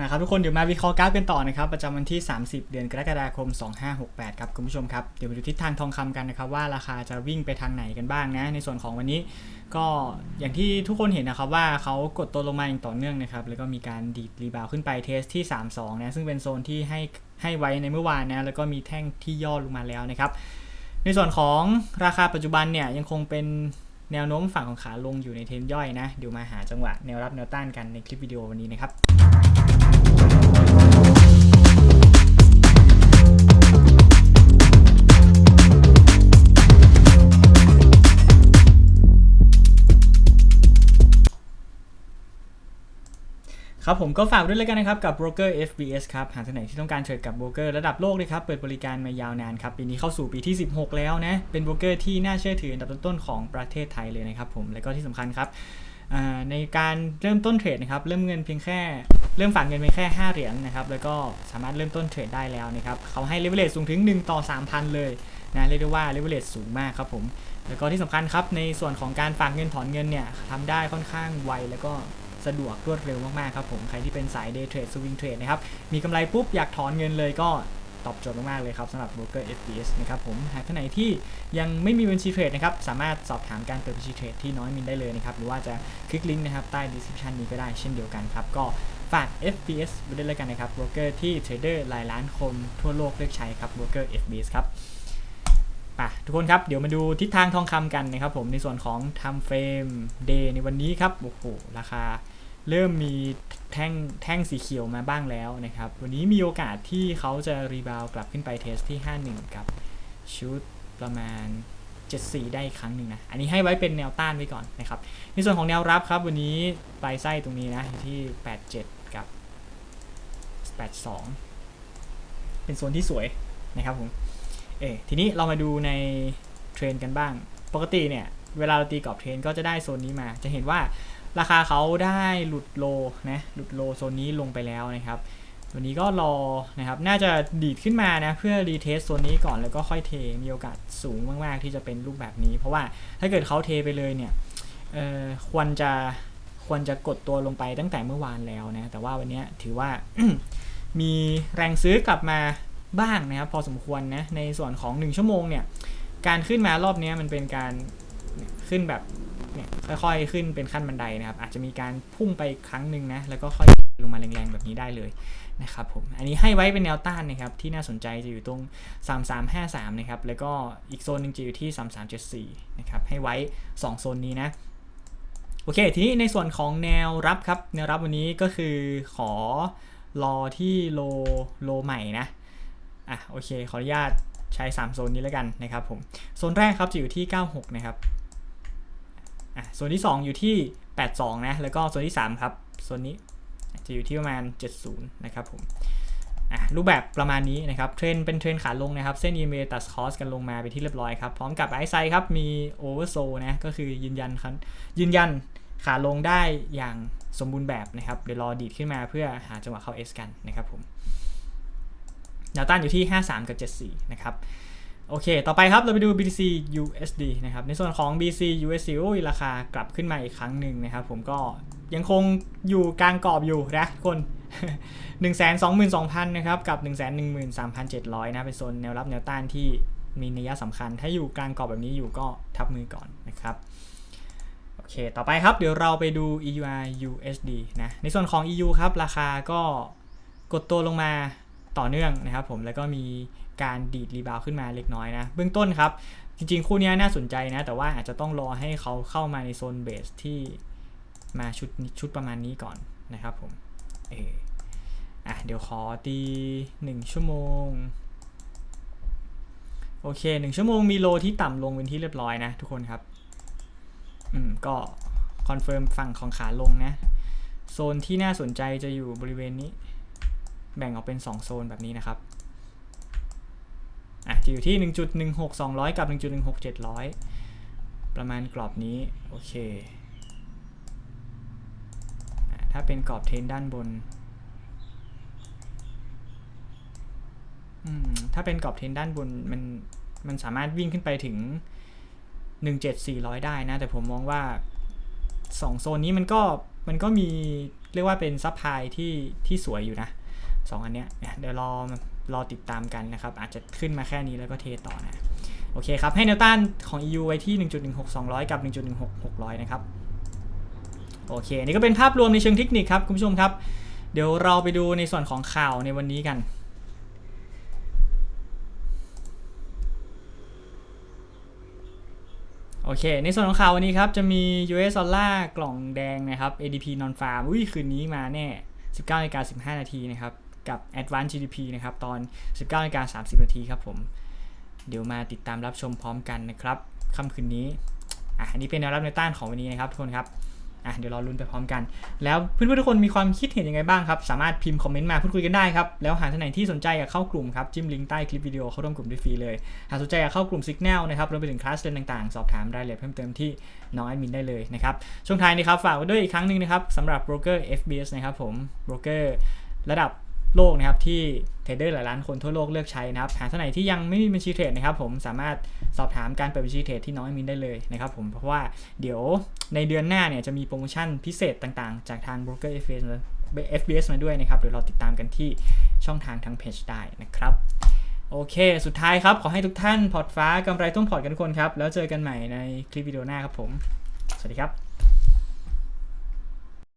นะครับทุกคนเดี๋ยวมาวิเคราะห์กราฟกันต่อนะครับประจำวันที่ 30 เดือนกรกฎาคม 2568 ครับคุณผู้ชมครับเดี๋ยวมาดูทิศทางทองคำกันนะครับว่าราคาจะวิ่งไปทางไหนกันบ้างนะ ในส่วนของวันนี้ก็อย่างที่ทุกคนเห็นนะครับว่าเขากดตัวลงมาอย่างต่อเนื่องนะครับแล้วก็มีการดีดรีบาวขึ้นไปเทสที่ 32 นะซึ่งเป็นโซนที่ให้ให้ไว้ในเมื่อวานนะแล้วก็มีแท่งที่ย่อลงมาแล้วนะครับในส่วนของราคาปัจจุบันเนี่ยยังคงเป็นแนวโน้มฝั่งของขาลงอยู่ในเทนย่อยนะเดี๋ยวมาหาจังหวะแนวรับแนวต้านกันในคลิปวิดีโอวันนี้นะครับ ครับผมก็ฝากด้วยเลยกันนะครับกับ Broker FBS ครับหากท่านไหนที่ต้องการเทรดกับโบรกเกอร์ระดับโลกเลยครับเปิดบริการมายาวนานครับปีนี้เข้าสู่ปีที่ 16 แล้วนะเป็นโบรกเกอร์ที่น่าเชื่อถืออันดับต้นๆของประเทศไทยเลยนะครับผมและก็ที่สำคัญครับในการเริ่มต้นเทรดนะครับเริ่มเงินเพียงแค่เริ่มฝากเงินเพียงแค่ 5 เหรียญนะครับแล้วก็สามารถเริ่มต้นเทรดได้แล้วนะครับเขาให้เลเวลเลสูงถึง 1 ต่อ 3,000 เลยนะเรียกได้ว่าเลเวลเลสูงมากครับผมแล้วก็ที่สำคัญครับในส่วนของการฝากเงินถอนเงินเนี่ยทำได้ค่อนข้างไวแล้วก็ สะดวกรวดเร็วมากๆครับผมใครที่เป็นสาย day trade swing trade นะครับมีกำไรปุ๊บอยากถอนเงินเลยก็ตอบโจทย์มากๆเลยครับสำหรับ broker FBS นะครับผมหากท่านไหนที่ยังไม่มีบัญชีเทรดนะครับสามารถสอบถามการเปิดบัญชีเทรดที่น้อยมินได้เลยนะครับหรือว่าจะคลิกลิงก์นะครับใต้ description นี้ก็ได้เช่นเดียวกันครับก็ฝาก FBS ไว้ด้วยแล้วกันนะครับ broker ที่เทรดเดอร์หลายล้านคนทั่วโลกเลือกใช้ครับ broker FBS ครับ ป่ะทุกคนครับเดี๋ยวมาดูทิศทางทองคำกันนะครับผมในส่วนของ time frame day ในวันนี้ครับโอ้โหราคาเริ่มมีแท่งแท่งสีเขียวมาบ้างแล้วนะครับ วันนี้มีโอกาสที่เขาจะรีบาวกลับขึ้นไปเทสที่ 51 กับชุดประมาณ 74 ได้อีกครั้งหนึ่งนะ อันนี้ให้ไว้เป็นแนวต้านไว้ก่อนนะครับ ในส่วนของแนวรับครับ วันนี้ปลายไส้ตรงนี้นะที่ 87 กับ 82 เป็นโซนที่สวยนะครับผม เออทีนี้เรามาดูในเทรนกันบ้าง ปกติเนี่ย เวลาเราตีกรอบเทรนก็จะได้โซนนี้มา จะเห็นว่าราคาเขาได้หลุดโลนะ หลุดโลโซนนี้ลงไปแล้วนะครับวันนี้ก็รอนะครับ น่าจะดีดขึ้นมานะ เพื่อรีเทสโซนนี้ก่อนแล้วก็ค่อยเท มีโอกาสสูงมาก ๆ ที่จะเป็นรูปแบบนี้ เพราะว่าถ้าเกิดเขาเทไปเลยเนี่ยควรจะควรจะกดตัวลงไปตั้งแต่เมื่อวานแล้วนะ แต่ว่าวันนี้ถือว่ามีแรงซื้อกลับมา บ้างนะครับพอสมควรนะในส่วนของ 1 ชั่วโมงเนี่ยการขึ้นมารอบนี้มันเป็นการขึ้นแบบเนี่ยค่อยๆ ขึ้นเป็นขั้นบันไดนะครับอาจจะมีการพุ่งไปครั้งหนึ่งนะแล้วก็ค่อยลงมาแรงๆแบบนี้ได้เลยนะครับผมอันนี้ให้ไว้เป็นแนวต้านนะครับที่น่าสนใจจะอยู่ตรง 3353นะครับแล้วก็อีกโซนหนึ่งจะอยู่ที่ 3374นะครับให้ไว้ 2 โซนนี้นะโอเค ทีนี้ในส่วนของแนวรับครับ แนวรับวันนี้ก็คือขอรอที่โลโลใหม่นะ อะโอเค ขออนุญาตใช้ 3 โซนนี้แล้วกันนะครับผม โซนแรกครับจะอยู่ที่ 96 นะครับอะโซนที่ 2 อยู่ที่ 82 นะ แล้วก็โซนที่ 3 ครับ โซนนี้จะอยู่ที่ประมาณ 70 นะครับผมอะรูปแบบประมาณนี้นะครับ เทรนเป็นเทรนขาลงนะครับ เส้น EMA ตัดคอสกันลงมาไปนที่เรียบร้อยครับ พร้อมกับไอไซครับ มีโอเวอร์โซนะ ก็คือยืนยันครับยืนยันขาลงได้อย่างสมบูรณ์แบบนะครับ เดี๋ยวรอดีดขึ้นมาเพื่อหาจังหวะเข้า S กันนะครับผม แนวต้านอยู่ที่ 53 กับ 74 นะครับ โอเค ต่อไปครับ เราไปดู BTC USD นะครับ ในส่วนของ BTC USD โอ้ยราคากลับขึ้นมาอีกครั้งหนึ่งนะครับ ผมก็ยังคงอยู่กลางกรอบอยู่นะคน 122,000 นะครับ กับ 113,700 นะ เป็นโซนแนวรับแนวต้านที่มีนัยสำคัญ ถ้าอยู่กลางกรอบแบบนี้อยู่ก็ทับมือก่อนนะครับโอเค ต่อไปครับ เดี๋ยวเราไปดู EUR USD นะ ในส่วนของ EU ครับ ราคาก็กดตัวลงมา ต่อเนื่องนะครับผมแล้วก็มีการดีดรีบาวขึ้นมาเล็กน้อยนะ เบื้องต้นครับ จริงๆ คู่นี้น่าสนใจนะ แต่ว่าอาจจะต้องรอให้เขาเข้ามาในโซนเบสที่มาชุดชุดประมาณนี้ก่อนนะครับผมเอออะเดี๋ยวขอตี1ชั่วโมงโอเค1ชั่วโมงมีโลที่ต่ำลงเป็นที่เรียบร้อยนะทุกคนครับ อืม ก็คอนเฟิร์มฝั่งของขาลงนะ โซนที่น่าสนใจจะอยู่บริเวณนี้ แบ่งออกเป็น 2 โซนแบบนี้นะครับอะจะอยู่ที่ 1.16200 กับ 1.16700 ประมาณกรอบนี้ โอเคอถ้าเป็นกรอบเทนด้านบน ถ้าเป็นกรอบเทนด้านบน มัน มันสามารถวิ่งขึ้นไปถึง 17400 ได้นะ แต่ผมมองว่า 2 โซนนี้มันก็ มันก็มี เรียกว่าเป็นซัพพลายที่ ที่สวยอยู่นะ สองอันเนี้ยเนี่ยเดี๋ยวรอรอติดตามกันนะครับ อาจจะขึ้นมาแค่นี้แล้วก็เทต่อนะ โอเคครับ ให้แนวต้านของ EU ไว้ที่ 1.16200 กับ 1.16600 นะครับ โอเค นี่ก็เป็นภาพรวมในเชิงเทคนิคครับ คุณผู้ชมครับ เดี๋ยวเราไปดูในส่วนของข่าวในวันนี้กันโอเค ในส่วนของข่าววันนี้ครับ จะมี US ดอลลาร์กล่องแดงนะครับ ADP non farm อุ้ย คืนนี้มาแน่ 19นาฬิกา15 นาทีนะครับ กับ Advanced GDP นะครับ ตอน 19นาฬิกา30นาทีครับผม เดี๋ยวมาติดตามรับชมพร้อมกันนะครับค่ำคืนนี้อะอันนี้เป็นแนวรับแนวต้านของวันนี้นะครับทุกคนครับอะเดี๋ยวรอลุ้นไปพร้อมกัน แล้วเพื่อนๆทุกคนมีความคิดเห็นยังไงบ้างครับ สามารถพิมพ์คอมเมนต์มาพูดคุยกันได้ครับ แล้วหากท่านไหนที่สนใจอยากเข้ากลุ่มครับ จิ้มลิงก์ใต้คลิปวิดีโอเข้าร่วมกลุ่มได้ฟรีเลย หากสนใจอยากเข้ากลุ่ม Signal นะครับรวมไปถึงคลาสเรียนต่างๆ สอบถามรายละเอียดเพิ่มเติมที่น้องแอดมินได้เลยนะครับ ช่วงท้ายนี้ครับฝากไว้ด้วยอีกครั้งหนึ่งนะครับสำหรับโบรกเกอร์ FBS นะครับผมโบรกเกอร์ระดับ โลกนะครับที่เทรดเดอร์หลายล้านคนทั่วโลกเลือกใช้นะครับหากท่านไหนที่ยังไม่มีบัญชีเทรดนะครับผมสามารถสอบถามการเปิดบัญชีเทรดที่น้องแอดมินได้เลยนะครับผมเพราะว่าเดี๋ยวในเดือนหน้าเนี่ยจะมีโปรโมชั่นพิเศษต่างๆ จากทางบรกเกอร์ FBS มา FBS มาด้วยนะครับเดี๋ยวเราติดตามกันที่ช่องทางทางเพจได้นะครับโอเค สุดท้ายครับ ขอให้ทุกท่านพอร์ตฟ้ากำไรทุ่งพอร์ตกันทุกคนครับ แล้วเจอกันใหม่ในคลิปวิดีโอหน้าครับผม สวัสดีครับ